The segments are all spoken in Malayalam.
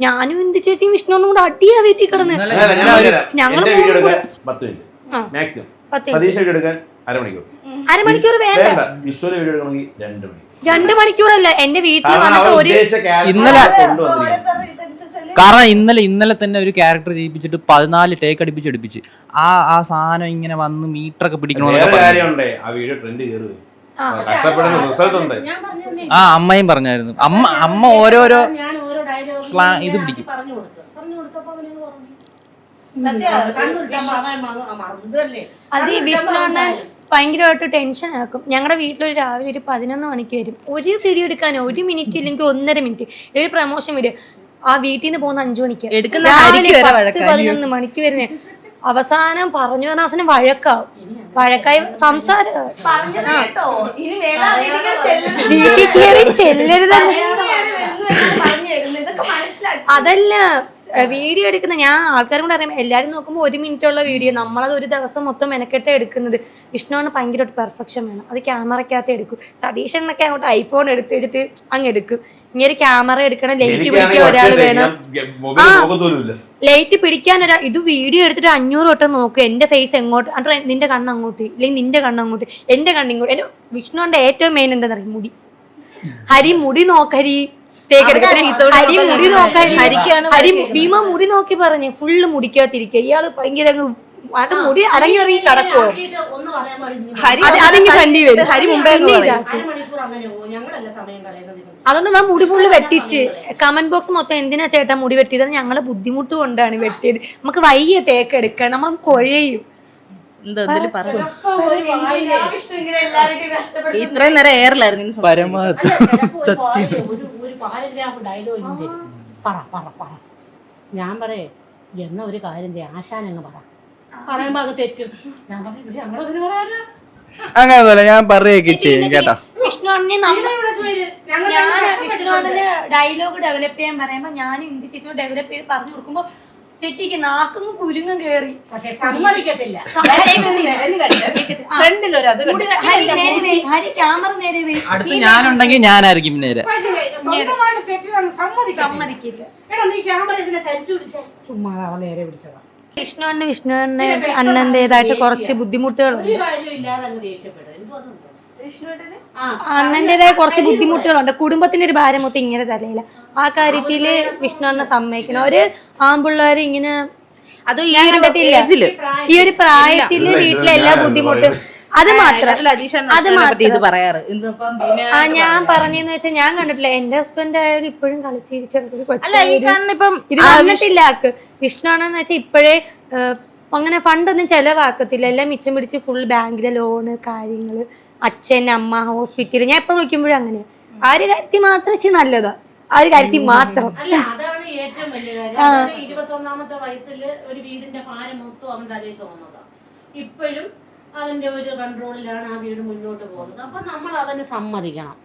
ഞാനും എന്ത് ചേച്ചിയും വിഷ്ണുവിനും കൂടെ അടിയാ വീട്ടിൽ കിടന്ന്. ഞങ്ങൾ അരമണിക്കൂർ. വേണ്ട. രണ്ട് മണി രണ്ട് മണിക്കൂറല്ല. എന്റെ വീട്ടിൽ വന്നിട്ട് ഒരു ഇന്നലെ- കാരണം ഇന്നലെ ഇന്നലെ തന്നെ ഒരു ക്യാരക്ടർ ചെയ്യിപ്പിച്ചിട്ട് പതിനാല് ടേക്ക് അടിപ്പിച്ച് അടിപ്പിച്ച് ആ ആ സാധനം ഇങ്ങനെ വന്ന് മീറ്റർ ഒക്കെ പിടിക്കണോ ആ വീഡിയോ ട്രെൻഡ് കയറി. വരും. ആ. കഷ്ടപ്പെടുന്ന റിസൾട്ട് ഉണ്ട്. ഞാൻ പറഞ്ഞതല്ലേ. ആ അമ്മയും പറഞ്ഞായിരുന്നു. അമ്മ അമ്മ ഓരോരോ സ്ലാ- ഇത് പിടിക്കും. പറഞ്ഞു കൊടുത്തു. പറഞ്ഞു കൊടുത്തപ്പോ പറഞ്ഞു. അത് ഈ കണ്ണുരുട്ടുമ്പോ വിഷ്ണു അവൻ അണ്ണൻ പറയും. ഭയങ്കരമായിട്ട് ടെൻഷൻ ആക്കും. ഞങ്ങളുടെ വീട്ടിലൊരു രാവിലെ ഒരു പതിനൊന്ന് മണിക്ക് വരും. ഒരു വീഡിയോ എടുക്കാനോ ഒരു മിനിറ്റ് ഇല്ലെങ്കിൽ ഒന്നര മിനിറ്റ് ഒരു പ്രമോഷൻ വീഡിയോ ആ വീട്ടിൽ നിന്ന് പോകുന്ന അഞ്ചു മണിക്ക്. എടുക്കുന്ന രാവിലെ വരെ പത്ത് വഴക്കാ. പതിനൊന്ന് മണിക്ക് വരുന്നേ. അവസാനം പറഞ്ഞു പറഞ്ഞ അവസാനം വഴക്കാവും. വഴക്കായി സംസാരം. വീട്ടിൽ കയറി ചെല്ലരുത് അതല്ല വീഡിയോ എടുക്കുന്ന ഞാൻ ആൾക്കാരും കൂടെ അറിയാം എല്ലാരും നോക്കുമ്പോൾ ഒരു മിനിറ്റ് ഉള്ള വീഡിയോ. നമ്മളത് ഒരു ദിവസം മൊത്തം മെനക്കെട്ട് എടുക്കുന്നത്. വിഷ്ണുവിന് ഭയങ്കരമായിട്ട് പെർഫെക്ഷൻ വേണം. അത് ക്യാമറക്കകത്ത് എടുക്കും. സതീശൻ എന്നൊക്കെ അങ്ങോട്ട് ഐഫോൺ എടുത്ത് വെച്ചിട്ട് അങ്ങ് എടുക്കും. ഇങ്ങനെ ക്യാമറ എടുക്കണം ലൈറ്റ് പിടിക്കാൻ ഒരാൾ വേണം. ആ ലൈറ്റ് പിടിക്കാൻ ഒരാ ഇത് വീഡിയോ എടുത്തിട്ട് അഞ്ഞൂറ് വട്ടം നോക്കും. എന്റെ ഫേസ് എങ്ങോട്ട് എന്നിട്ട് നിന്റെ കണ്ണ് അങ്ങോട്ട് ഇല്ലെങ്കിൽ നിന്റെ കണ്ണ് അങ്ങോട്ട് എന്റെ കണ്ണിങ്ങോട്ട് എന്റെ വിഷ്ണുവിന്റെ ഏറ്റവും മെയിൻ എന്താ പറയുക മുടി. ഹരി മുടി നോക്കരി ഹരി മുടി ഹരി ഭീമ മുടി നോക്കി പറഞ്ഞു ഫുള്ള് മുടിക്കാത്തിരിക്കുക ഇയാൾ ഭയങ്കര അങ്ങ് അത് മുടി അരങ്ങി ഇറങ്ങി കിടക്കുവോ. ഹരി അത് അതിങ്ങ് ഫ്രണ്ടി വരും. ഹരി മുമ്പേ. അതുകൊണ്ട് ഞാൻ മുടി ഫുള്ള് വെട്ടിച്ച്. കമന്റ് ബോക്സ് മൊത്തം എന്തിനാ ചേട്ടാ മുടി വെട്ടിയത്? ഞങ്ങളെ ബുദ്ധിമുട്ട് കൊണ്ടാണ് വെട്ടിയത്. നമുക്ക് വയ്യ തേക്കെടുക്കാൻ നമ്മൾ കുഴയും. എന്താ പറഞ്ഞു ഇത്രയും നേരം എയറിലായിരുന്നു. പരമാവധി സത്യം. ഒരു പറ പറ പറ. ഞാൻ പറയേ എന്ന ഒരു കാര്യം ആശാൻ അങ്ങ് പറ. പറയുമ്പോ അത് തെറ്റും. ഞാൻ പറയും ഞങ്ങളതിന് പറയാനാ അങ്ങനെയൊന്നുമല്ല ഞാൻ പറയുകയൊക്കെ ചെയ്യും കേട്ടോ. വിഷ്ണു ഞാൻ വിഷ്ണു ഡയലോഗ് ഡെവലപ്പ് ചെയ്യാൻ പറയുമ്പോ ഞാൻ ഇന്ത്യ ചേച്ചി ഡെവലപ്പ് ചെയ്ത് പറഞ്ഞു കൊടുക്കുമ്പോ തെറ്റിക്ക് നാക്കും കുരുങ്ങും കേറി. പക്ഷെ സമ്മതിക്കത്തില്ല. സമ്മതിക്കത്തില്ല. ഫ്രണ്ടിലൊരു അത് മുടി ഹരി നേരെ വേ ഹരി ക്യാമറ നേരെ വേ. അടുത്ത് ഞാനുണ്ടെങ്കിൽ ഞാനായിരിക്കും നേരെ. പക്ഷേ സ്വന്തമായിട്ട് തെറ്റിതാണ് സമ്മതിക്കത്തില്ല. സമ്മതിക്കില്ല. എടാ നീ ക്യാമറ ഇതിനെ ചരിച്ചു പിടിച്ചേ. ചുമ്മാ അവൻ നേരെ പിടിച്ചതാ. വിഷ്ണു അണ്ണ വിഷ്ണു അണ്ണ അണ്ണന്റേതായിട്ട് കുറച്ച് ബുദ്ധിമുട്ടുകളുണ്ട്. ഒരു കാര്യം ഇല്ലാതെ അങ്ങ് ദേഷ്യപ്പെടും. എന്തോ അതുണ്ടോ? ആ അണ്ണന്റേതായ കുറച്ച് ബുദ്ധിമുട്ടുകളുണ്ട്. കുടുംബത്തിന്റെ ഒരു ഭാരം മൊത്തം ഇങ്ങനെ തലയില്ല. ആ കാര്യത്തിൽ വിഷ്ണു അണ്ണ സമ്മതിക്കണം. ഒരു ആമ്പിള്ളേര് ഇങ്ങനെ അത് ഈ ഒരു കണ്ടിട്ടില്ല. ഈ ഒരു പ്രായത്തിൽ വീട്ടിലെ എല്ലാ ബുദ്ധിമുട്ടും അത് മാത്രം. അത് മാത്രം. പറയാറ്. ആ ഞാൻ പറഞ്ഞെന്ന് വെച്ചാൽ ഞാൻ കണ്ടിട്ടില്ല. എന്റെ ഹസ്ബൻഡ് ആയാലും ഇപ്പോഴും കളിച്ചിരിച്ചു അല്ല ഈ കാണുന്ന ഇപ്പം ഇത് വന്നിട്ടില്ല ആക്ക് വെച്ചാൽ ഇപ്പോഴേ ഏഹ്, അങ്ങനെ ഫണ്ടൊന്നും ചെലവാക്കത്തില്ല. എല്ലാം മിച്ചം പിടിച്ച് ഫുൾ ബാങ്കിലെ ലോണ് കാര്യങ്ങൾ അച്ഛൻ അമ്മ ഹോസ്പിറ്റൽ ഞാൻ എപ്പോൾ വിളിക്കുമ്പോഴും അങ്ങനെ. ആ ഒരു കാര്യത്തിൽ മാത്രം വെച്ച് നല്ലതാ. ആ ഒരു കാര്യത്തിൽ മാത്രം. അല്ല അതാണ് ഏറ്റവും വലിയ കാര്യം. ഇരുപത്തൊന്നാമത്തെ വയസ്സിൽ ഒരു വീടിന്റെ ഭാരം മൊത്തം അവൻ തലയിൽ ചുമന്നതാണ് ഇപ്പോഴും അവന്റെ ഒരു കൺട്രോളിലാണ് ആ വീട് മുന്നോട്ട് പോകുന്നത്. അപ്പൊ നമ്മൾ അതിന് സമ്മതിക്കണം.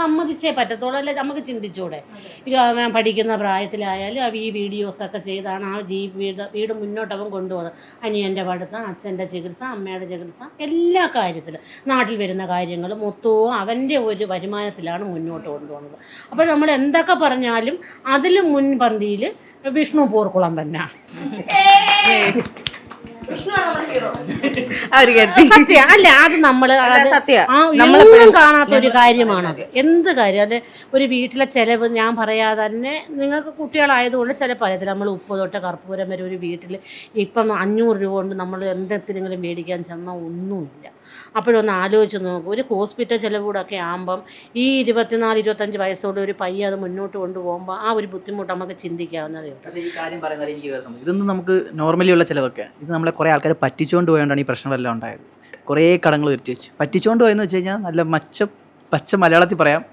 സമ്മതിച്ചേ പറ്റത്തുള്ളൂ. അല്ലെ നമുക്ക് ചിന്തിച്ചൂടെ? ഞാൻ അവൻ പഠിക്കുന്ന പ്രായത്തിലായാലും അവ ഈ വീഡിയോസൊക്കെ ചെയ്താണ് ആ ജീ വീട് വീട് മുന്നോട്ട് അവൻ കൊണ്ടുപോകുന്നത്. അനിയന്റെ പഠിത്തം അച്ഛന്റെ ചികിത്സ അമ്മയുടെ ചികിത്സ എല്ലാ കാര്യത്തിലും. നാട്ടിൽ വരുന്ന കാര്യങ്ങൾ മൊത്തവും അവന്റെ ഒരു വരുമാനത്തിലാണ് മുന്നോട്ട് കൊണ്ടുപോകുന്നത്. അപ്പോൾ നമ്മൾ എന്തൊക്കെ പറഞ്ഞാലും അതിൽ മുൻപന്തിയിൽ വിഷ്ണു പോർക്കുളം തന്നെ. കരുതി. സത്യം. അല്ല അത് നമ്മൾ സത്യ. നമ്മളെപ്പോഴും കാണാത്ത ഒരു കാര്യമാണത് എന്ത് കാര്യം? അല്ലെ ഒരു വീട്ടിലെ ചെലവ് ഞാൻ പറയാതെ തന്നെ നിങ്ങൾക്ക് കുട്ടികളായതുകൊണ്ട് ചില അറിയത്തില്ല നമ്മൾ ഉപ്പ് തൊട്ട് കർപ്പൂരം വരെ ഒരു വീട്ടിൽ ഇപ്പം അഞ്ഞൂറ് രൂപ കൊണ്ട് നമ്മൾ എന്തെങ്കിലും മേടിക്കാൻ ചെന്നാൽ ഒന്നുമില്ല. അപ്പോഴൊന്ന് ആലോചിച്ച് നോക്കും. ഒരു ഹോസ്പിറ്റൽ ചിലവ് കൂടെ ആകുമ്പം ഈ ഇരുപത്തിനാല് ഇരുപത്തഞ്ച് വയസ്സോടെ ഒരു പയ്യ അത് മുന്നോട്ട് കൊണ്ടുപോകുമ്പോൾ ആ ഒരു ബുദ്ധിമുട്ട് നമുക്ക് ചിന്തിക്കാവുന്നതേ ഉള്ളൂ. ഇതൊന്നും നമുക്ക് നോർമലി ഉള്ള ചിലവൊക്കെ ഇത് നമ്മളെ കുറേ ആൾക്കാർ പറ്റിച്ചുകൊണ്ട് പോയതുകൊണ്ടാണ് ഈ പ്രശ്നമെല്ലാം ഉണ്ടായത്. കുറേ കടങ്ങൾ വരുത്തി വെച്ച്. പറ്റിച്ചുകൊണ്ട് പോയെന്ന് വെച്ച് കഴിഞ്ഞാൽ നല്ല മച്ച പച്ച മലയാളത്തിൽ പറയാം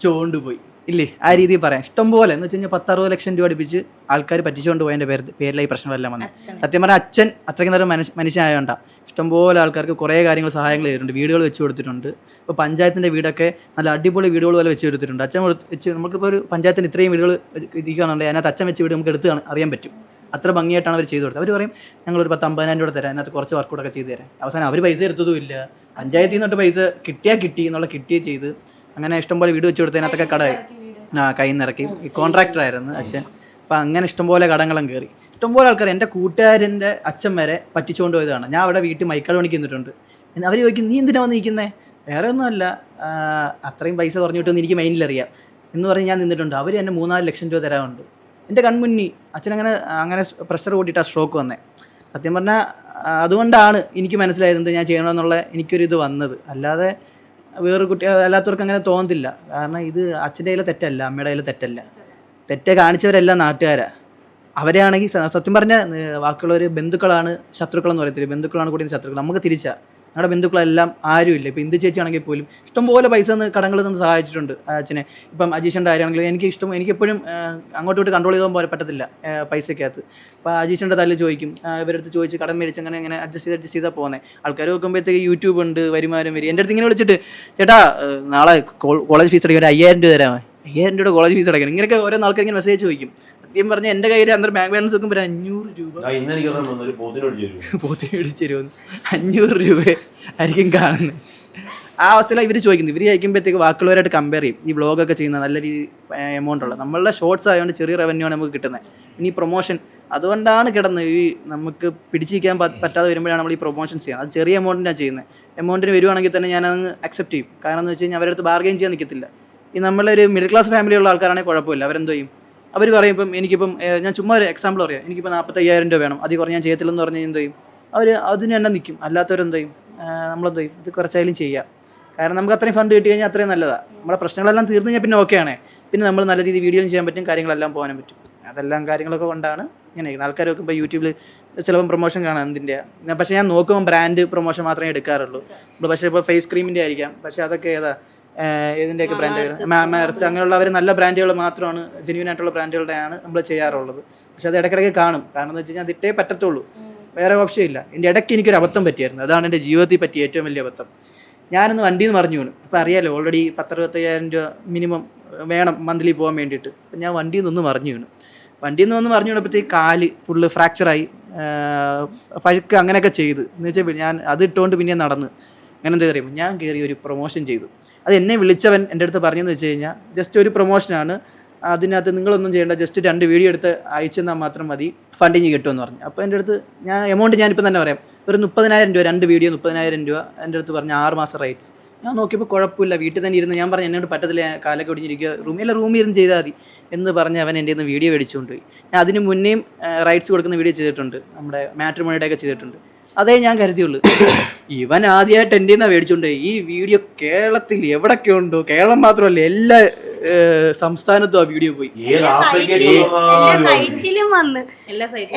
ചോണ്ട് പോയി. ഇല്ലേ? ആ രീതിയിൽ പറയാം. ഇഷ്ടംപോലെ എന്ന് വെച്ച് കഴിഞ്ഞാൽ പത്തറുപത് ലക്ഷം രൂപ അടുപ്പിച്ച് ആൾക്കാർ പറ്റിച്ചുകൊണ്ട് പോയതിന്റെ പേര് പേരിലായി പ്രശ്നമെല്ലാം വന്നത്. സത്യം പറഞ്ഞാൽ അച്ഛൻ അത്രയ്ക്ക് നേരം മനുഷ്യ മനുഷ്യനായോണ്ട. ഇഷ്ടംപോലെ ആൾക്കാർക്ക് കുറേ കാര്യങ്ങൾ സഹായങ്ങൾ ചെയ്തിട്ടുണ്ട്. വീടുകൾ വെച്ച് കൊടുത്തിട്ടുണ്ട്. ഇപ്പോൾ പഞ്ചായത്തിന്റെ വീടൊക്കെ നല്ല അടിപൊളി വീടുകൾ പോലെ വെച്ച് കൊടുത്തിട്ടുണ്ട്. അച്ഛൻ കൊടുത്ത് വെച്ച് നമുക്കിപ്പോൾ ഒരു പഞ്ചായത്തിന് ഇത്രയും വീടുകൾ ഇരിക്കുകയാണെന്നുണ്ടെങ്കിൽ അതിനകത്ത് അച്ഛൻ വെച്ച് വീട് നമുക്ക് എടുത്ത് കാണാൻ- അറിയാൻ പറ്റും. അത്ര ഭംഗിയായിട്ടാണ് അവർ ചെയ്തു കൊടുത്തത്. അവർ പറയും ഞങ്ങളൊരു പത്ത് അമ്പതിനായിരം രൂപ തരാം. അതിനകത്ത് കുറച്ച് വർക്ക് ഒക്കെ ചെയ്തു തരാം. അവസാനം അവർ പൈസ എടുത്തതും ഇല്ല. പഞ്ചായത്തിൽ നിന്നിട്ട് പൈസ കിട്ടിയാൽ കിട്ടി എന്നുള്ള കിട്ടിയേ ചെയ്ത് അങ്ങനെ ഇഷ്ടംപോലെ വീട് വെച്ച് കൊടുത്തതിനകത്തൊക്കെ കട ആ കയ്യിൽ നിന്ന് ഇറക്കി. കോൺട്രാക്ടർ ആയിരുന്നു അച്ഛൻ അപ്പം അങ്ങനെ ഇഷ്ടംപോലെ കടങ്ങളും കയറി ഇഷ്ടംപോലെ ആൾക്കാർ എന്റെ കൂട്ടുകാരന്റെ അച്ഛൻ വരെ പറ്റിച്ചുകൊണ്ട് പോയതാണ്. ഞാൻ അവിടെ വീട്ടിൽ മൈക്കാട് പണിക്ക് നിന്നിട്ടുണ്ട്. അവർ ചോദിക്കും നീ എന്തിനാ വന്ന് നിൽക്കുന്നത് വേറെ ഒന്നുമല്ല അത്രയും പൈസ കുറഞ്ഞു കിട്ടുമെന്ന് എനിക്ക് മെയിനിലറിയാം എന്ന് പറഞ്ഞ് ഞാൻ നിന്നിട്ടുണ്ട്. അവർ എന്നെ മൂന്നാൽ ലക്ഷം രൂപ തരാറുണ്ട്. എന്റെ കൺമുന്നി അച്ഛനങ്ങനെ അങ്ങനെ പ്രഷർ കൂട്ടിയിട്ടാണ് സ്ട്രോക്ക് വന്നേ. സത്യം പറഞ്ഞാൽ അതുകൊണ്ടാണ് എനിക്ക് മനസ്സിലായത് എന്ത് ഞാൻ ചെയ്യണമെന്നുള്ള എനിക്കൊരിത് വന്നത്. അല്ലാതെ വേറൊരു കുട്ടി അല്ലാത്തവർക്ക് അങ്ങനെ തോന്നത്തില്ല. കാരണം ഇത് അച്ഛന്റെ കയ്യിലെ തെറ്റല്ല അമ്മയുടെ കയ്യിലെ തെറ്റല്ല. തെറ്റ് കാണിച്ചവരെല്ലാം നാട്ടുകാരാ. അവരെയാണെങ്കിൽ സത്യം പറഞ്ഞ വാക്കുള്ളവർ ബന്ധുക്കളാണ് ശത്രുക്കളെന്ന് പറയത്തില്ല? ബന്ധുക്കളാണ് കൂടി ശത്രുക്കൾ. നമുക്ക് തിരിച്ചാ. ഞങ്ങളുടെ ബന്ധുക്കളെല്ലാം ആരുമില്ല. ഇപ്പം ഇന്ദു ചേച്ചിയാണെങ്കിൽ പോലും ഇഷ്ടംപോലെ പൈസ നിന്ന് കടങ്ങൾ നിന്ന് സഹായിച്ചിട്ടുണ്ട് അച്ഛനെ. ഇപ്പം അജീഷന്റെ ആരാണെങ്കിലും എനിക്ക് ഇഷ്ടം എനിക്ക് എപ്പോഴും അങ്ങോട്ട് ഇങ്ങോട്ട് കൺട്രോൾ ചെയ്താൽ പോലെ പറ്റത്തില്ല പൈസക്കകത്ത്. അപ്പോൾ അജീഷന്റെ തല്ല് ചോദിക്കും ഇവരടുത്ത് ചോദിച്ച് കടം മേടിച്ച് അങ്ങനെ ഇങ്ങനെ അഡ്ജസ്റ്റ് ചെയ്ത് അഡ്ജസ്റ്റ് ചെയ്താൽ പോകുന്നത് ആൾക്കാർ നോക്കുമ്പോഴത്തേക്ക് യൂട്യൂബ് ഉണ്ട് വരുമാനം വരും. എന്റെ അടുത്ത് ഇങ്ങനെ വിളിച്ചിട്ട് ചേട്ടാ നാളെ കോളേജ് ഫീസ് അടയ്ക്കാൻ ഒരു അയ്യായിരം രൂപ തരാമോ? അയ്യായിരം രൂപയുടെ കോളേജ് ഫീസ് അടയ്ക്കണം. ഇങ്ങനെയൊക്കെ ഓരോ ആൾക്കാർ ഇങ്ങനെ മെസ്സേജ് ചോദിക്കും. സത്യം പറഞ്ഞ എന്റെ കയ്യിൽ അന്നേരം ബാങ്ക് ബാലൻസ് നോക്കുമ്പോൾ അഞ്ഞൂറ് രൂപ. പോത്തിന് തരുമെന്ന് അഞ്ഞൂറ് രൂപ ആയിരിക്കും കാണുന്നത്. ആ അവസ്ഥയിലാണ് ഇവർ ചോദിക്കുന്നത്. ഇവർ ചോദിക്കുമ്പോഴത്തേക്ക് ബാക്കിയുള്ളവരായിട്ട് കമ്പയർ ചെയ്യും. ഈ വ്ളോഗൊക്കെ ചെയ്യുന്ന നല്ല രീതി എമൗണ്ട് ഉള്ളത് നമ്മളുടെ ഷോർട്സ് ആയതുകൊണ്ട് ചെറിയ റവന്യൂ ആണ് നമുക്ക് കിട്ടുന്നത് ഇനി പ്രൊമോഷൻ അതുകൊണ്ടാണ് കിടന്നത് ഈ നമുക്ക് പിടിച്ചിരിക്കാൻ പറ്റാതെ വരുമ്പോഴാണ് നമ്മൾ ഈ പ്രൊമോഷൻ ചെയ്യുന്നത്. അത് ചെറിയ എമൗണ്ടിനാണ് ചെയ്യുന്നത്. എമൗണ്ടിന് വരുവാണെങ്കിൽ തന്നെ ഞാൻ അങ്ങ് അക്സെപ്റ്റ് ചെയ്യും. കാരണം എന്ന് വെച്ച് കഴിഞ്ഞാൽ അവരടുത്ത് ബാർഗെയിൻ ചെയ്യാൻ നിൽക്കത്തില്ല ഈ നമ്മളൊരു മിഡിൽ ക്ലാസ് ഫാമിലിയുള്ള ആൾക്കാരാണെങ്കിൽ കുഴപ്പമില്ല. അവരെന്തോ ചെയ്യും? അവർ പറയും ഇപ്പം എനിക്കിപ്പം ഞാൻ ചുമ്മാ ഒരു എക്സാമ്പിൾ പറയാം. എനിക്കിപ്പോൾ നാൽപ്പത്തയ്യായിരം രൂപ വേണം. അതിൽ കുറഞ്ഞ് ഞാൻ ചെയ്യത്തില്ലെന്ന് പറഞ്ഞാൽ എന്ത് ചെയ്യും അവർ അതിന് തന്നെ നിൽക്കും അല്ലാത്തവരെന്ത് ചെയ്യും നമ്മളെന്ത് ചെയ്യും ഇത് കുറച്ചായാലും ചെയ്യാം. കാരണം നമുക്ക് അത്രയും ഫണ്ട് കിട്ടി കഴിഞ്ഞാൽ അത്രയും നല്ലതാണ് നമ്മുടെ പ്രശ്നങ്ങളെല്ലാം തീർന്നു കഴിഞ്ഞാൽ പിന്നെ ഓക്കെ ആണ്. പിന്നെ നമ്മൾ നല്ല രീതിയിൽ വീഡിയോ ചെയ്യാൻ പറ്റും കാര്യങ്ങളെല്ലാം പോകാനും പറ്റും. അതെല്ലാം കാര്യങ്ങളൊക്കെ കൊണ്ടാണ് ഇങ്ങനെ ആൾക്കാരൊക്കെ നോക്കുമ്പോൾ യൂട്യൂബിൽ ചിലപ്പം പ്രൊമോഷൻ കാണാം എന്തിന്റെ. പക്ഷേ ഞാൻ നോക്കുമ്പോൾ ബ്രാൻഡ് പ്രൊമോഷൻ മാത്രമേ എടുക്കാറുള്ളൂ. ഇപ്പോൾ പക്ഷേ ഇപ്പോൾ ഫേസ് ക്രീമിന്റെ ആയിരിക്കാം. പക്ഷേ അതൊക്കെ ഏതാ? ബ്രാൻഡുകൾ ബ്രാൻഡ് മാമർത്ത് അങ്ങനെയുള്ള അവർ നല്ല ബ്രാൻഡുകൾ മാത്രമാണ് ജെന്യൂൻ ആയിട്ടുള്ള ബ്രാൻഡുകളുടെയാണ് നമ്മൾ ചെയ്യാറുള്ളത്. പക്ഷെ അത് ഇടയ്ക്കിടയ്ക്ക് കാണും. കാരണം എന്ന് വെച്ച് കഴിഞ്ഞാൽ അതിട്ടേ പറ്റത്തുള്ളൂ. വേറെ ഓപ്ഷൻ ഇല്ല. എന്റെ ഇടയ്ക്ക് എനിക്കൊരു അബദ്ധം പറ്റിയായിരുന്നു. അതാണ് എന്റെ ജീവിതത്തിൽ പറ്റിയ ഏറ്റവും വലിയ അബദ്ധം. ഞാനൊന്ന് വണ്ടിയിൽ നിന്ന് മറിഞ്ഞു വീണു. ഇപ്പം അറിയാലോ ഓൾറെഡി പത്തറുപത്തയ്യായിരം രൂപ മിനിമം വേണം മന്ത്ലി പോകാൻ വേണ്ടിയിട്ട്. അപ്പം ഞാൻ വണ്ടിയിൽ നിന്ന് മറിഞ്ഞു വീണു. വണ്ടിയിൽ നിന്ന് വന്ന് മറിഞ്ഞു വീണപ്പോഴത്തേക്ക് കാൽ ഫുള്ള് ഫ്രാക്ചറായി പഴുക്ക് അങ്ങനെയൊക്കെ ചെയ്ത്. എന്ന് വെച്ചാൽ ഞാൻ അത് ഇട്ടുകൊണ്ട് പിന്നെ നടന്ന്. അങ്ങനെ എന്താ പറയുമ്പോൾ ഞാൻ കയറി ഒരു പ്രൊമോഷൻ ചെയ്തു. അത് എന്നെ വിളിച്ചവൻ എന്റെ അടുത്ത് പറഞ്ഞതെന്ന് വെച്ച് കഴിഞ്ഞാൽ ജസ്റ്റ് ഒരു പ്രൊമോഷനാണ് അതിനകത്ത് നിങ്ങളൊന്നും ചെയ്യേണ്ട. ജസ്റ്റ് രണ്ട് വീഡിയോ എടുത്ത് അയച്ചെന്നാൽ മാത്രം മതി. ഫണ്ടിങ് കിട്ടുമെന്ന് പറഞ്ഞു. അപ്പോൾ എന്റെ അടുത്ത് ഞാൻ എമൗണ്ട് ഞാനിപ്പോൾ തന്നെ പറയാം. ഒരു മുപ്പതിനായിരം രൂപ രണ്ട് വീഡിയോ മുപ്പതിനായിരം രൂപ എന്റെ അടുത്ത് പറഞ്ഞ ആറ് മാസം റൈറ്റ്സ് ഞാൻ നോക്കിയപ്പോൾ കുഴപ്പമില്ല. വീട്ടിൽ തന്നെ ഇരുന്ന് ഞാൻ പറഞ്ഞു എന്നോട് പറ്റത്തില്ല കാലൊക്കെ ഒടിഞ്ഞിരിക്കുക റൂമിൽ റൂമിൽ ഇരുന്ന് ചെയ്താൽ മതി എന്ന് പറഞ്ഞ് അവൻ എന്റെ നിന്ന് വീഡിയോ മേടിച്ചുകൊണ്ട് പോയി. ഞാൻ അതിന് മുന്നേയും റൈറ്റ്സ് കൊടുക്കുന്ന വീഡിയോ ചെയ്തിട്ടുണ്ട്. നമ്മുടെ മാട്രിമോണിയുടെ ഒക്കെ ചെയ്തിട്ടുണ്ട്. അതേ ഞാൻ കരുതിയുള്ളൂ. ഇവൻ ആദ്യമായിട്ട് എന്റെ നിന്നാണ് മേടിച്ചുകൊണ്ട് ഈ വീഡിയോ കേരളത്തിൽ എവിടൊക്കെ ഉണ്ടോ കേരളം മാത്രമല്ല എല്ലാ സംസ്ഥാനത്തും ആ വീഡിയോ പോയി. എല്ലാ സൈറ്റിലും വന്ന്.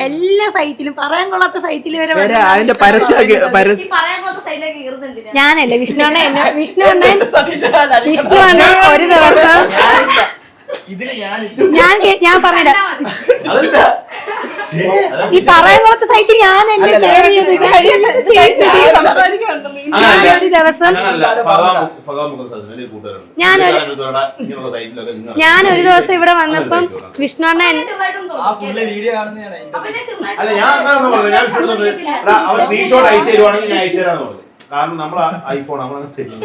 എല്ലാ സൈറ്റിലും പറയാൻ കൊള്ളാത്ത സൈറ്റിൽ വരെ അതിന്റെ പരസ്യം ഞാനല്ല വിഷ്ണു വിഷ്ണു വിഷ്ണു ഒരു ദിവസം ഞാൻ ഞാൻ പറഞ്ഞില്ല. ഈ പറയാൻ കൊള്ളാത്ത സൈറ്റിൽ ഞാൻ. ഒരു ദിവസം ഞാനൊരു. ഞാനൊരു- ദിവസം ഇവിടെ വന്നപ്പം വിഷ്ണു അണ്ണൻ വീഡിയോ കാണുന്നതാണ് അല്ല ഞാൻ അങ്ങനെ ഒന്നും പറഞ്ഞില്ല. ഞാൻ വിഷ്ണു പറഞ്ഞു, സ്ക്രീൻഷോട്ട് അയച്ചു തരുവാണെങ്കിൽ ഞാൻ അയച്ചു തരാന്ന് പറഞ്ഞു. കാരണം നമ്മൾ ഐഫോൺ ചെയ്യുന്നത്